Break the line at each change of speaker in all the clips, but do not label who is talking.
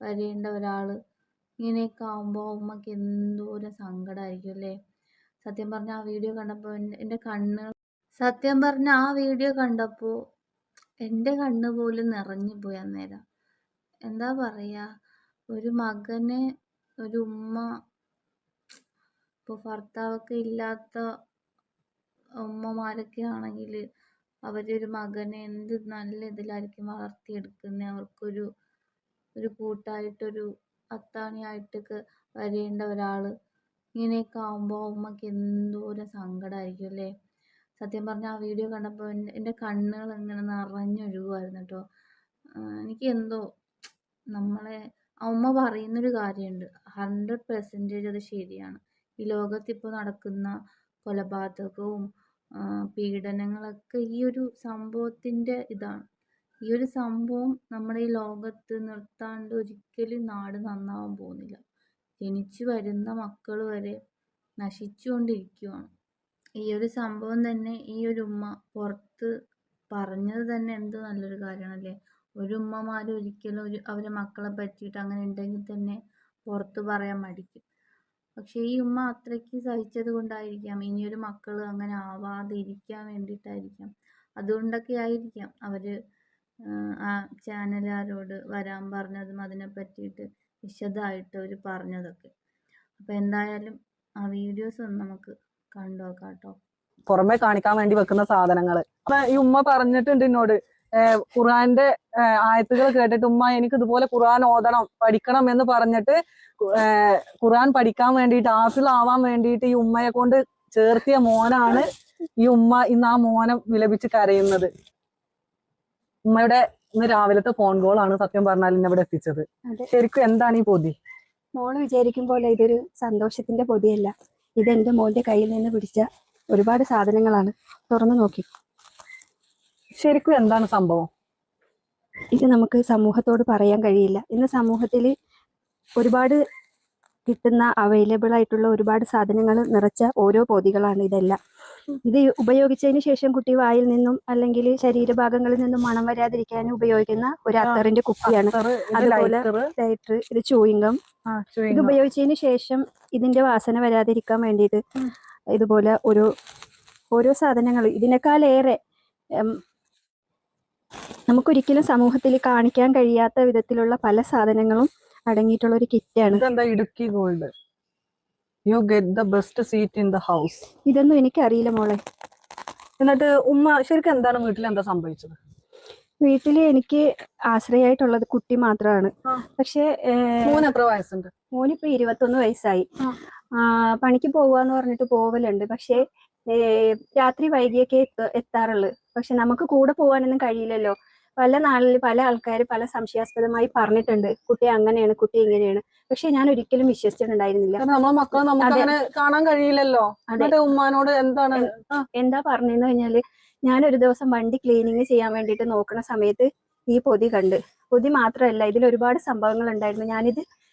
വരേണ്ട ഒരാൾ ഇങ്ങനെയൊക്കെ ആകുമ്പോൾ ഉമ്മക്ക് എന്തോരം സങ്കടമായിരിക്കും അല്ലേ? സത്യം പറഞ്ഞാൽ ആ വീഡിയോ കണ്ടപ്പോൾ എന്റെ കണ്ണ് സത്യം പറഞ്ഞാൽ ആ വീഡിയോ കണ്ടപ്പോൾ എന്റെ കണ്ണ് പോലും നിറഞ്ഞു പോയി അന്നേരം. എന്താ പറയുക ഒരു മകനെ ഒരു ഉമ്മ ഇപ്പോൾ ഭർത്താവൊക്കെ ഇല്ലാത്ത ഉമ്മമാരൊക്കെ ആണെങ്കിൽ അവരൊരു മകനെ എന്ത് നല്ല ഇതിലായിരിക്കും വളർത്തിയെടുക്കുന്നത് അവർക്കൊരു ഒരു കൂട്ടായിട്ടൊരു അത്താണിയായിട്ടൊക്കെ വരേണ്ട ഒരാൾ ഇങ്ങനെയൊക്കെ ആകുമ്പോൾ ഉമ്മക്ക് എന്തോരം സങ്കടമായിരിക്കും അല്ലേ? സത്യം പറഞ്ഞാൽ ആ വീഡിയോ കണ്ടപ്പോൾ എന്റെ കണ്ണുകൾ ഇങ്ങനെ നിറഞ്ഞൊഴുകുമായിരുന്നു കേട്ടോ എനിക്ക് എന്തോ നമ്മളെ അമ്മ പറയുന്നൊരു കാര്യമുണ്ട് ഹൺഡ്രഡ് പെർസെന്റേജ് അത് ശരിയാണ്. ഈ ലോകത്തിപ്പോൾ നടക്കുന്ന കൊലപാതകവും പീഡനങ്ങളൊക്കെ ഈ ഒരു സംഭവത്തിന്റെ ഇതാണ്. ഈ ഒരു സംഭവം നമ്മുടെ ഈ ലോകത്ത് നിർത്താണ്ട് ഒരിക്കലും നാട് നന്നാവാൻ പോകുന്നില്ല. ജനിച്ചു വരുന്ന മക്കൾ വരെ നശിച്ചുകൊണ്ടിരിക്കുകയാണ് ഈ ഒരു സംഭവം തന്നെ ഈ ഒരു ഉമ്മ പുറത്ത് പറഞ്ഞത് തന്നെ എന്ത് നല്ലൊരു കാര്യമാണല്ലേ? ഒരു ഉമ്മമാർ ഒരിക്കലും ഒരു അവരെ മക്കളെ പറ്റിയിട്ട് അങ്ങനെ ഉണ്ടെങ്കിൽ തന്നെ പുറത്ത് പറയാൻ മടിക്കും. പക്ഷേ ഈ ഉമ്മ അത്രയ്ക്ക് സഹിച്ചത് കൊണ്ടായിരിക്കാം. ഇനിയൊരു മക്കൾ അങ്ങനെ ആവാതെ ഇരിക്കാൻ വേണ്ടിയിട്ടായിരിക്കാം. അതുകൊണ്ടൊക്കെ ആയിരിക്കാം അവർ ആ ചാനലുകാരോട് വരാൻ പറഞ്ഞതും അതിനെ പറ്റിയിട്ട് വിശദമായിട്ട് അവർ പറഞ്ഞതൊക്കെ. അപ്പോൾ എന്തായാലും ആ വീഡിയോസ് ഒന്ന് നമുക്ക് കണ്ടു നോക്കാം കേട്ടോ
പുറമെ കാണിക്കാൻ വേണ്ടി വെക്കുന്ന സാധനങ്ങൾ. അപ്പൊ ഈ ഉമ്മ പറഞ്ഞിട്ടുണ്ട് എന്നോട് ഖുർആന്റെ ആയത്തുകൾ കേട്ടിട്ട് ഉമ്മ എനിക്ക് ഇതുപോലെ ഖുർആൻ ഓതണം പഠിക്കണം എന്ന് പറഞ്ഞിട്ട് ഖുർആൻ പഠിക്കാൻ വേണ്ടിയിട്ട് ആവാൻ വേണ്ടിയിട്ട് ഈ ഉമ്മയെ കൊണ്ട് ചേർത്തിയ മോനാണ് ഈ ഉമ്മ ഇന്ന് ആ മോനെ വിലപിച്ച് കരയുന്നത്. ഉമ്മയുടെ ഇന്ന് രാവിലത്തെ ഫോൺ കോൾ ആണ് സത്യം പറഞ്ഞാൽ ഇന്നെ ഇവിടെ എത്തിച്ചത്. ശരിക്കും എന്താണ് ഈ പൊതി?
മോൾ വിചാരിക്കും പോലെ ഇതൊരു സന്തോഷത്തിന്റെ പൊതിയല്ല. ഇത് എന്റെ മോന്റെ കയ്യിൽ നിന്ന് പിടിച്ച ഒരുപാട് സാധനങ്ങളാണ്. തുറന്നു നോക്കി.
ശരിക്കും എന്താണ് സംഭവം?
ഇത് നമുക്ക് സമൂഹത്തോട് പറയാൻ കഴിയില്ല. ഇന്ന് സമൂഹത്തിൽ ഒരുപാട് കിട്ടുന്ന അവൈലബിൾ ആയിട്ടുള്ള ഒരുപാട് സാധനങ്ങൾ നിറച്ച ഓരോ പൊതികളാണ് ഇതെല്ലാം. ഇത് ഉപയോഗിച്ചതിന് ശേഷം കുട്ടി വായിൽ നിന്നും അല്ലെങ്കിൽ ശരീരഭാഗങ്ങളിൽ നിന്നും മണം വരാതിരിക്കാൻ ഉപയോഗിക്കുന്ന ഒരു അത്തറിന്റെ കുപ്പിയാണ്. അതുപോലെ ലൈറ്റർ ഇത് ചൂയിങ്കം ഇത് ഉപയോഗിച്ചതിന് ശേഷം ഇതിന്റെ വാസന വരാതിരിക്കാൻ വേണ്ടിയിട്ട് ഇതുപോലെ ഒരു ഓരോ സാധനങ്ങൾ ഇതിനേക്കാളേറെ നമുക്കൊരിക്കലും സമൂഹത്തിൽ കാണിക്കാൻ കഴിയാത്ത വിധത്തിലുള്ള പല സാധനങ്ങളും അടങ്ങിയിട്ടുള്ള ഒരു കിറ്റാണ്.
ഇതെന്താ Idukki gold? You get the best seat in the house
ഇതൊന്നും എനിക്കറിയില്ല മോളെ.
എന്നിട്ട് ഉമ്മ ശരിക്കും എന്താണ് വീട്ടിൽ എന്താ സംഭവിച്ചത്?
വീട്ടിൽ എനിക്ക് ആശ്രയമായിട്ടുള്ളത് കുട്ടി മാത്രമാണ് പക്ഷേ
മോന് എത്ര വയസ്സുണ്ട്?
മോനിപ്പോ ഇരുപത്തൊന്ന് വയസ്സായി. പണിക്ക് പോവാന്ന് പറഞ്ഞിട്ട് പോവലുണ്ട്. പക്ഷേ രാത്രി വൈകിയൊക്കെ എത്ത- എത്താറുള്ളു. പക്ഷെ നമുക്ക് കൂടെ പോവാനൊന്നും കഴിയില്ലല്ലോ. പല നാളിൽ പല ആൾക്കാർ പല സംശയാസ്പദമായി പറഞ്ഞിട്ടുണ്ട്. കുട്ടി അങ്ങനെയാണ് കുട്ടി ഇങ്ങനെയാണ്. പക്ഷെ ഞാൻ ഒരിക്കലും വിശ്വസിച്ചിട്ടുണ്ടായിരുന്നില്ല.
നമ്മളെ മക്കളെ നമുക്ക് അങ്ങനെ കാണാൻ കഴിയില്ലല്ലോ. ഉമ്മാനോട് എന്താണ്?
എന്താ പറഞ്ഞെന്ന് കഴിഞ്ഞാൽ ഞാൻ ഒരു ദിവസം വണ്ടി ക്ലീനിങ് ചെയ്യാൻ വേണ്ടിയിട്ട് നോക്കുന്ന സമയത്ത് ഈ പൊതി കണ്ട്. പൊതി മാത്രമല്ല ഇതിൽ ഒരുപാട് സംഭവങ്ങൾ ഉണ്ടായിരുന്നു ഞാനിത്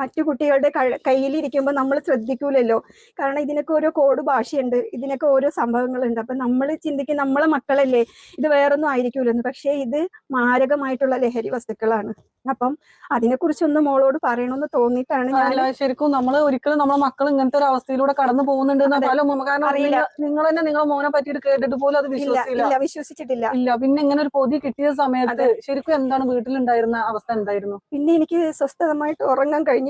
മറ്റു കുട്ടികളുടെ കയ്യിലിരിക്കുമ്പോൾ നമ്മൾ ശ്രദ്ധിക്കൂലല്ലോ. കാരണം ഇതിനൊക്കെ ഓരോ കോഡ് ഭാഷയുണ്ട് ഇതിനൊക്കെ ഓരോ സംഭവങ്ങളുണ്ട്. അപ്പൊ നമ്മൾ ചിന്തിക്കും നമ്മളെ മക്കളല്ലേ ഇത് വേറൊന്നും ആയിരിക്കൂലെന്ന്. പക്ഷേ ഇത് മാരകമായിട്ടുള്ള ലഹരി വസ്തുക്കളാണ്. അപ്പം അതിനെക്കുറിച്ചൊന്ന് മോളോട് പറയണമെന്ന് തോന്നിയിട്ടാണ് ഞാൻ
ശരിക്കും നമ്മൾ ഒരിക്കലും നമ്മളെ മക്കൾ ഇങ്ങനത്തെ ഒരു അവസ്ഥയിലൂടെ കടന്നു പോകുന്നുണ്ട്
അറിയില്ല.
നിങ്ങൾ- തന്നെ നിങ്ങളെ മോനെ പറ്റിയിട്ട് കേട്ടിട്ട് പോലും അത് വിശ്വസിച്ചില്ല.
വിശ്വസിച്ചിട്ടില്ല.
ഇല്ല പിന്നെ ഇങ്ങനെ ഒരു പൊതി കിട്ടിയ സമയത്ത് ശരിക്കും എന്താണ് വീട്ടിലുണ്ടായിരുന്ന അവസ്ഥ എന്തായിരുന്നു?
പിന്നെ എനിക്ക് സ്വസ്ഥതമായിട്ട് ഉറങ്ങാൻ കഴിഞ്ഞിട്ടില്ല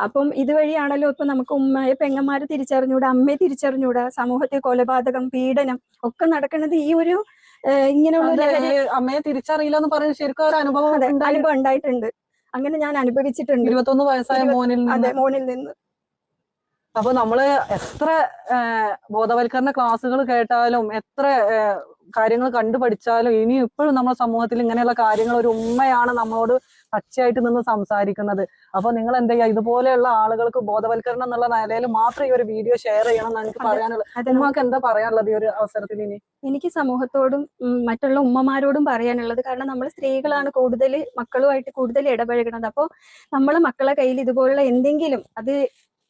അപ്പം ഇതുവഴിയാണല്ലോ ഇപ്പൊ നമുക്ക് ഉമ്മയെ പെങ്ങന്മാരെ തിരിച്ചറിഞ്ഞൂടാ അമ്മയെ തിരിച്ചറിഞ്ഞൂടാ സമൂഹത്തിൽ കൊലപാതകം പീഡനം ഒക്കെ നടക്കുന്നത് ഈ ഒരു ഇങ്ങനെയുള്ള
അമ്മയെ തിരിച്ചറിയില്ല എന്ന് പറയുന്നത് ശരിക്കും ഒരു അനുഭവം.
അനുഭവം ഉണ്ടായിട്ടുണ്ട്. അങ്ങനെ ഞാൻ അനുഭവിച്ചിട്ടുണ്ട്.
ഇരുപത്തൊന്ന് വയസ്സായ മോനിൽ
അതെ മോനിൽ നിന്ന്.
അപ്പൊ നമ്മൾ എത്ര ബോധവൽക്കരണ ക്ലാസ്സുകൾ കേട്ടാലും എത്ര കാര്യങ്ങൾ കണ്ടു പഠിച്ചാലും ഇനി ഇപ്പോഴും നമ്മുടെ സമൂഹത്തിൽ ഇങ്ങനെയുള്ള കാര്യങ്ങൾ ഒരു ഉമ്മയാണ് നമ്മളോട് പച്ചയായിട്ട് നിന്ന് സംസാരിക്കുന്നത്. അപ്പൊ നിങ്ങൾ എന്താ ചെയ്യുക? ഇതുപോലെയുള്ള ആളുകൾക്ക് ബോധവൽക്കരണം എന്നുള്ള നിലയിൽ മാത്രം ഈ ഒരു വീഡിയോ ഷെയർ ചെയ്യണം എന്ന് എനിക്ക്. പറയാനുള്ളത്. ഉമ്മക്ക് എന്താ പറയാനുള്ളത് ഈ ഒരു അവസരത്തിൽ ഇനി?
എനിക്ക് സമൂഹത്തോടും മറ്റുള്ള ഉമ്മമാരോടും പറയാനുള്ളത് കാരണം നമ്മൾ സ്ത്രീകളാണ് കൂടുതൽ മക്കളുമായിട്ട് കൂടുതൽ ഇടപഴകുന്നത് അപ്പോൾ നമ്മൾ മക്കളെ കയ്യിൽ ഇതുപോലുള്ള എന്തെങ്കിലും അത്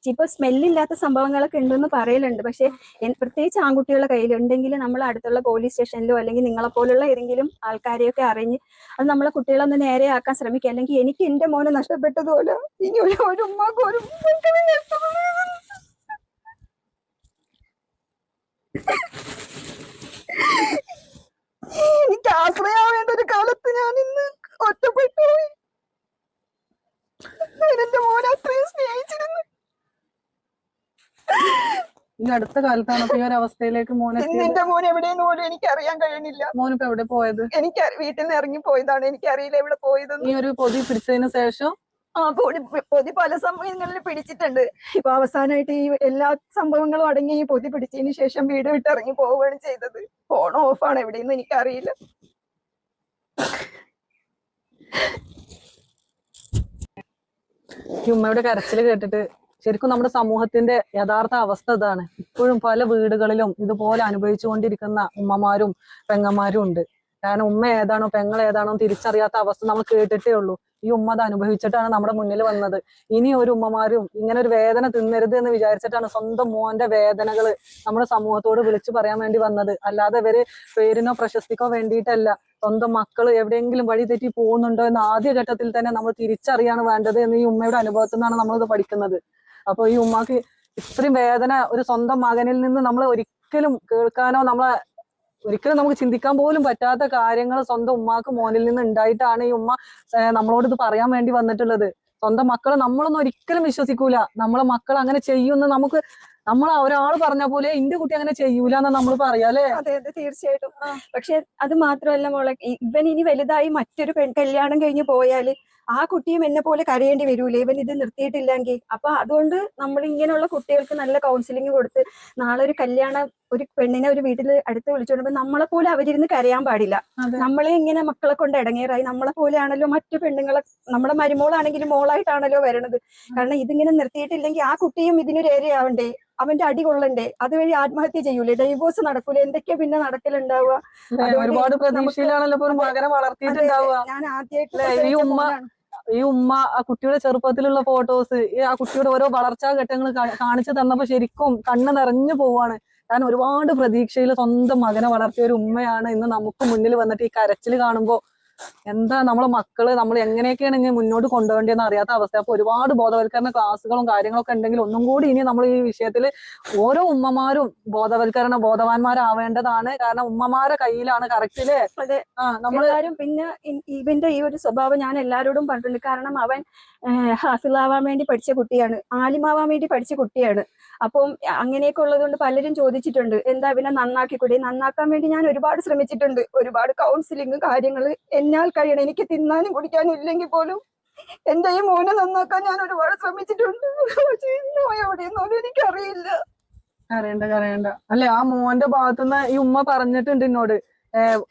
ഇപ്പൊ സ്മെല്ലില്ലാത്ത സംഭവങ്ങളൊക്കെ ഉണ്ടെന്ന് പറയലുണ്ട്. പക്ഷെ പ്രത്യേകിച്ച് ആൺകുട്ടികളുടെ കയ്യിൽ ഉണ്ടെങ്കിൽ നമ്മൾ അടുത്തുള്ള പോലീസ് സ്റ്റേഷനിലോ അല്ലെങ്കിൽ നിങ്ങളെ പോലുള്ള ഏതെങ്കിലും ആൾക്കാരെയൊക്കെ അറിഞ്ഞ് അത് നമ്മളെ കുട്ടികളൊന്ന് നേരെയാക്കാൻ ശ്രമിക്കുക. അല്ലെങ്കിൽ എനിക്ക് എന്റെ മോനെ നഷ്ടപ്പെട്ടതുപോലെ ഇനി ഒരു ഉമ്മാക്കും ഒരു മകനെ നഷ്ടപ്പെടരുത്. എനിക്ക് ആശ്രയാവേണ്ട ഒരു കാലത്ത് ഞാൻ ഇന്ന് ഒറ്റപ്പെട്ടു പോയി ഞാൻ എന്റെ മോനെ അത്രയും സ്നേഹിച്ചിരുന്നു
ഈ അടുത്ത കാലത്താണ് ഈ ഒരു അവസ്ഥയിലേക്ക് മോൻ
എന്റെ മോൻ എവിടെയെന്ന് പോലും എനിക്ക് അറിയാൻ കഴിയണില്ല.
മോനിപ്പോ എവിടെ പോയത്?
എനിക്ക് വീട്ടിൽ നിന്ന് ഇറങ്ങി പോയതാണ്. എനിക്ക് അറിയില്ല എവിടെ പോയത്
ഈ ഒരു പൊതി പിടിച്ചതിന് ശേഷം?
ആ പൊടി പൊതി പല സമയങ്ങളിൽ പിടിച്ചിട്ടുണ്ട്. ഇപ്പൊ അവസാനമായിട്ട് ഈ എല്ലാ സംഭവങ്ങളും അടങ്ങി ഈ പൊതി പിടിച്ചതിന് ശേഷം വീട് വിട്ട് ഇറങ്ങി പോവുകയാണ് ചെയ്തത്. ഫോൺ ഓഫ് ഓഫാണ് എവിടെയെന്ന് എനിക്കറിയില്ല.
ഉമ്മയുടെ കരച്ചിൽ കേട്ടിട്ട് ശരിക്കും നമ്മുടെ സമൂഹത്തിന്റെ യഥാർത്ഥ അവസ്ഥ ഇതാണ്. ഇപ്പോഴും പല വീടുകളിലും ഇതുപോലെ അനുഭവിച്ചുകൊണ്ടിരിക്കുന്ന ഉമ്മമാരും പെങ്ങന്മാരും ഉണ്ട്. കാരണം ഉമ്മ ഏതാണോ പെങ്ങൾ ഏതാണോ തിരിച്ചറിയാത്ത അവസ്ഥ നമ്മൾ കേട്ടിട്ടേ ഉള്ളൂ. ഈ ഉമ്മ അത് അനുഭവിച്ചിട്ടാണ് നമ്മുടെ മുന്നിൽ വന്നത്. ഇനി ഒരു ഉമ്മമാരും ഇങ്ങനെ ഒരു വേദന തിന്നരുത് എന്ന് വിചാരിച്ചിട്ടാണ് സ്വന്തം മോന്റെ വേദനകൾ നമ്മുടെ സമൂഹത്തോട് വിളിച്ചു പറയാൻ വേണ്ടി വന്നത്. അല്ലാതെ ഇവർ പേരിനോ പ്രശസ്തിക്കോ വേണ്ടിയിട്ടല്ല. സ്വന്തം മക്കൾ എവിടെയെങ്കിലും വഴി തെറ്റി പോകുന്നുണ്ടോ എന്ന് ആദ്യ ഘട്ടത്തിൽ തന്നെ നമ്മൾ തിരിച്ചറിയാണ് വേണ്ടത് എന്ന് ഈ ഉമ്മയുടെ അനുഭവത്തിൽ നിന്നാണ് നമ്മളിത് പഠിക്കുന്നത്. അപ്പൊ ഈ ഉമ്മാക്ക് ഇത്രയും വേദന ഒരു സ്വന്തം മകനിൽ നിന്ന് നമ്മൾ ഒരിക്കലും കേൾക്കാനോ നമ്മളെ ഒരിക്കലും നമുക്ക് ചിന്തിക്കാൻ പോലും പറ്റാത്ത കാര്യങ്ങൾ സ്വന്തം ഉമ്മാക്ക് മോനിൽ നിന്ന് ഉണ്ടായിട്ടാണ് ഈ ഉമ്മ നമ്മളോട് ഇത് പറയാൻ വേണ്ടി വന്നിട്ടുള്ളത്. സ്വന്തം മക്കളെ നമ്മളൊന്നും ഒരിക്കലും വിശ്വസിക്കൂല. നമ്മളെ മക്കൾ അങ്ങനെ ചെയ്യുമെന്ന് നമുക്ക് നമ്മൾ ഒരാൾ പറഞ്ഞ പോലെ എന്റെ കുട്ടി അങ്ങനെ ചെയ്യൂല എന്ന് നമ്മൾ പറയാല്ലേ
അതെ അതെ തീർച്ചയായിട്ടും. പക്ഷെ അത് മാത്രമല്ല മോളെ ഇവൻ ഇനി വലുതായി മറ്റൊരു പെൺ കല്യാണം കഴിഞ്ഞ് പോയാൽ ആ കുട്ടിയും എന്നെ പോലെ കരയേണ്ടി വരൂലേ? ഇവൻ ഇത് നിർത്തിയിട്ടില്ലെങ്കിൽ. അപ്പൊ അതുകൊണ്ട് നമ്മൾ ഇങ്ങനെയുള്ള കുട്ടികൾക്ക് നല്ല കൗൺസിലിംഗ് കൊടുത്ത് നാളെ ഒരു കല്യാണം ഒരു പെണ്ണിനെ ഒരു വീട്ടിൽ അടുത്ത് വിളിച്ചോണ്ട് നമ്മളെ പോലെ അവരിരുന്ന് കരയാൻ പാടില്ല. നമ്മളെ ഇങ്ങനെ മക്കളെ കൊണ്ട് ഇടങ്ങേറായി. നമ്മളെ പോലെയാണല്ലോ മറ്റു പെണ്ണുങ്ങളെ നമ്മുടെ മരുമോളാണെങ്കിലും മോളായിട്ടാണല്ലോ വരണത്. കാരണം ഇതിങ്ങനെ നിർത്തിയിട്ടില്ലെങ്കിൽ ആ കുട്ടിയും ഇതിനൊരു ഏരയാവണ്ടേ അവന്റെ അടി കൊള്ളണ്ടേ? അതുവഴി ആത്മഹത്യ ചെയ്യൂലേ? ഡൈവോഴ്സ് നടക്കൂലേ? എന്തൊക്കെയാ പിന്നെ നടക്കലുണ്ടാവുക?
ഒരുപാട് പ്രതീക്ഷയിലാണല്ലോ
ഞാൻ ആദ്യമായിട്ട്
അല്ലേ, ഈ ഉമ്മ ആ കുട്ടിയുടെ ചെറുപ്പത്തിലുള്ള ഫോട്ടോസ് ആ കുട്ടിയുടെ ഓരോ വളർച്ചാ ഘട്ടങ്ങൾ കാണിച്ചു തന്നപ്പോ ശരിക്കും കണ്ണ് നിറഞ്ഞു പോവാണ്. കാരണം ഒരുപാട് പ്രതീക്ഷയിൽ സ്വന്തം മകനെ വളർത്തിയ ഒരു ഉമ്മയാണ് ഇന്ന് നമുക്ക് മുന്നിൽ വന്നിട്ട് ഈ കരച്ചിൽ കാണുമ്പോ എന്താ നമ്മളെ മക്കൾ? നമ്മൾ എങ്ങനെയൊക്കെയാണ് ഇങ്ങനെ മുന്നോട്ട് കൊണ്ടുപോകേണ്ടതെന്ന് അറിയാത്ത അവസ്ഥ. അപ്പൊ ഒരുപാട് ബോധവൽക്കരണ ക്ലാസ്സുകളും കാര്യങ്ങളൊക്കെ ഉണ്ടെങ്കിൽ ഒന്നും കൂടി ഇനി നമ്മൾ ഈ വിഷയത്തിൽ ഓരോ ഉമ്മമാരും ബോധവൽക്കരണ ബോധവാന്മാരാവേണ്ടതാണ്. കാരണം ഉമ്മമാരെ കയ്യിലാണ് കറക്റ്റിൽ
നമ്മളാരും പിന്നെ ഇവന്റെ ഈ ഒരു സ്വഭാവം ഞാൻ എല്ലാരോടും പറഞ്ഞിട്ടുണ്ട്. കാരണം അവൻ ഹാസിലാവാൻ വേണ്ടി പഠിച്ച കുട്ടിയാണ്. ആലിമാവാൻ വേണ്ടി പഠിച്ച കുട്ടിയാണ്. അപ്പം അങ്ങനെയൊക്കെ ഉള്ളതുകൊണ്ട് പലരും ചോദിച്ചിട്ടുണ്ട്. എന്താ ഇവനെ നന്നാക്കിക്കൂടെ? നന്നാക്കാൻ വേണ്ടി ഞാൻ ഒരുപാട് ശ്രമിച്ചിട്ടുണ്ട്. ഒരുപാട് കൗൺസിലിംഗ് കാര്യങ്ങൾ എന്നാൽ കഴിയണം. എനിക്ക് തിന്നാനും കുടിക്കാനും ഇല്ലെങ്കിൽ പോലും എന്റെ ഈ മോനെ നന്നാക്കാൻ ഞാൻ ഒരുപാട് ശ്രമിച്ചിട്ടുണ്ട്. എനിക്കറിയില്ല.
കരയണ്ട കരയണ്ട അല്ലെ ആ മോന്റെ ഭാഗത്തുനിന്ന് ഈ ഉമ്മ പറഞ്ഞിട്ടുണ്ട് എന്നോട്.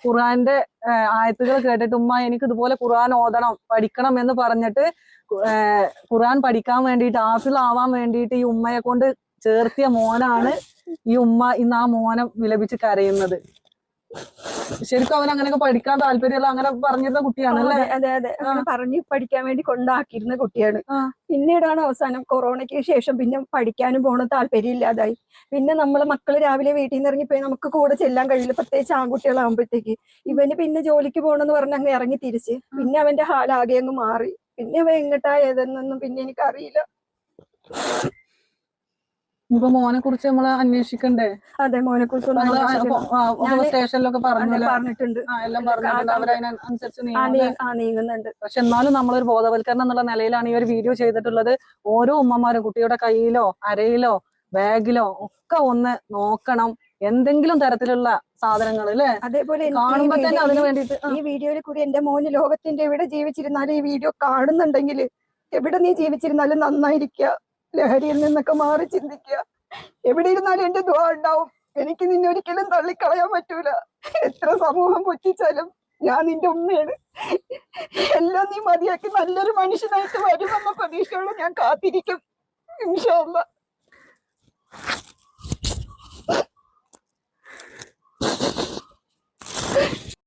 ഖുറാന്റെ ആയത്തുകൾ കേട്ടിട്ട് ഉമ്മ എനിക്ക് ഇതുപോലെ ഖുറാൻ ഓതണം പഠിക്കണം എന്ന് പറഞ്ഞിട്ട് ഖുറാൻ പഠിക്കാൻ വേണ്ടിയിട്ട് ആസിലാവാൻ വേണ്ടിയിട്ട് ഈ ഉമ്മയെ കൊണ്ട് ചേർത്തിയ മോനാണ് ഈ ഉമ്മ ഇന്ന് ആ മോനെ വിലപിച്ച് കരയുന്നത്. ശരിക്കും അവൻ അങ്ങനെയൊക്കെ പഠിക്കാൻ താല്പര്യമുള്ള അങ്ങനെ പറഞ്ഞിരുന്ന കുട്ടിയാണ് അല്ലേ?
അതെ അതെ അങ്ങനെ പറഞ്ഞ് പഠിക്കാൻ വേണ്ടി കൊണ്ടാക്കിയിരുന്ന കുട്ടിയാണ്. പിന്നീടാണ് അവസാനം കൊറോണയ്ക്ക് ശേഷം പിന്നെ പഠിക്കാനും പോണ താല്പര്യം ഇല്ലാതായി പിന്നെ നമ്മളെ മക്കൾ രാവിലെ വീട്ടിൽ നിന്ന് ഇറങ്ങിപ്പോയി നമുക്ക് കൂടെ ചെല്ലാൻ കഴിയില്ല. പ്രത്യേകിച്ച് ആൺകുട്ടികളാകുമ്പോഴത്തേക്ക് ഇവന് പിന്നെ ജോലിക്ക് പോകണമെന്ന് പറഞ്ഞ് അങ്ങ് ഇറങ്ങി തിരിച്ച്. പിന്നെ അവന്റെ ഹാലാകെ അങ്ങ് മാറി. പിന്നെ അവ എങ്ങട്ടാ ഏതെന്നൊന്നും പിന്നെ എനിക്കറിയില്ല.
ഇനിയിപ്പോ മോനെ കുറിച്ച് നമ്മൾ അന്വേഷിക്കണ്ടേ.
അതെ മോനെ കുറിച്ച്
സ്റ്റേഷനിലൊക്കെ
പറഞ്ഞിട്ടുണ്ട്.
എല്ലാം പറഞ്ഞിട്ടുണ്ട്. അവരതിനനുസരിച്ച്
നീങ്ങുന്നുണ്ട്.
പക്ഷെ എന്നാലും നമ്മളൊരു ബോധവൽക്കരണം എന്നുള്ള നിലയിലാണ് ഈ ഒരു വീഡിയോ ചെയ്തിട്ടുള്ളത്. ഓരോ ഉമ്മമാരും കുട്ടിയുടെ കയ്യിലോ അരയിലോ ബാഗിലോ ഒക്കെ ഒന്ന് നോക്കണം. എന്തെങ്കിലും തരത്തിലുള്ള സാധനങ്ങൾ അല്ലെ?
അതേപോലെ
കാണുമ്പോ തന്നെ അതിന് വേണ്ടിയിട്ട്
ഈ വീഡിയോയിൽ കൂടി എന്റെ മോന് ലോകത്തിന്റെ എവിടെ ജീവിച്ചിരുന്നാലും ഈ വീഡിയോ കാണുന്നുണ്ടെങ്കിൽ എവിടെ നീ ജീവിച്ചിരുന്നാലും നന്നായിരിക്കുക. ലഹരിയിൽ നിന്നൊക്കെ മാറി ചിന്തിക്കുക. എവിടെ ഇരുന്നാലും എന്റെ ദുഃഖ ഉണ്ടാവും. എനിക്ക് നിന്നെ ഒരിക്കലും തള്ളിക്കളയാൻ പറ്റൂല. എത്ര സമൂഹം പൊച്ചിച്ചാലും ഞാൻ നിന്റെ ഉമ്മയാണ്. എല്ലാം നീ മതിയാക്കി നല്ലൊരു മനുഷ്യനായിട്ട് വരുമെന്ന പ്രതീക്ഷയോടെ ഞാൻ കാത്തിരിക്കും. ഇൻഷാ അല്ലാ.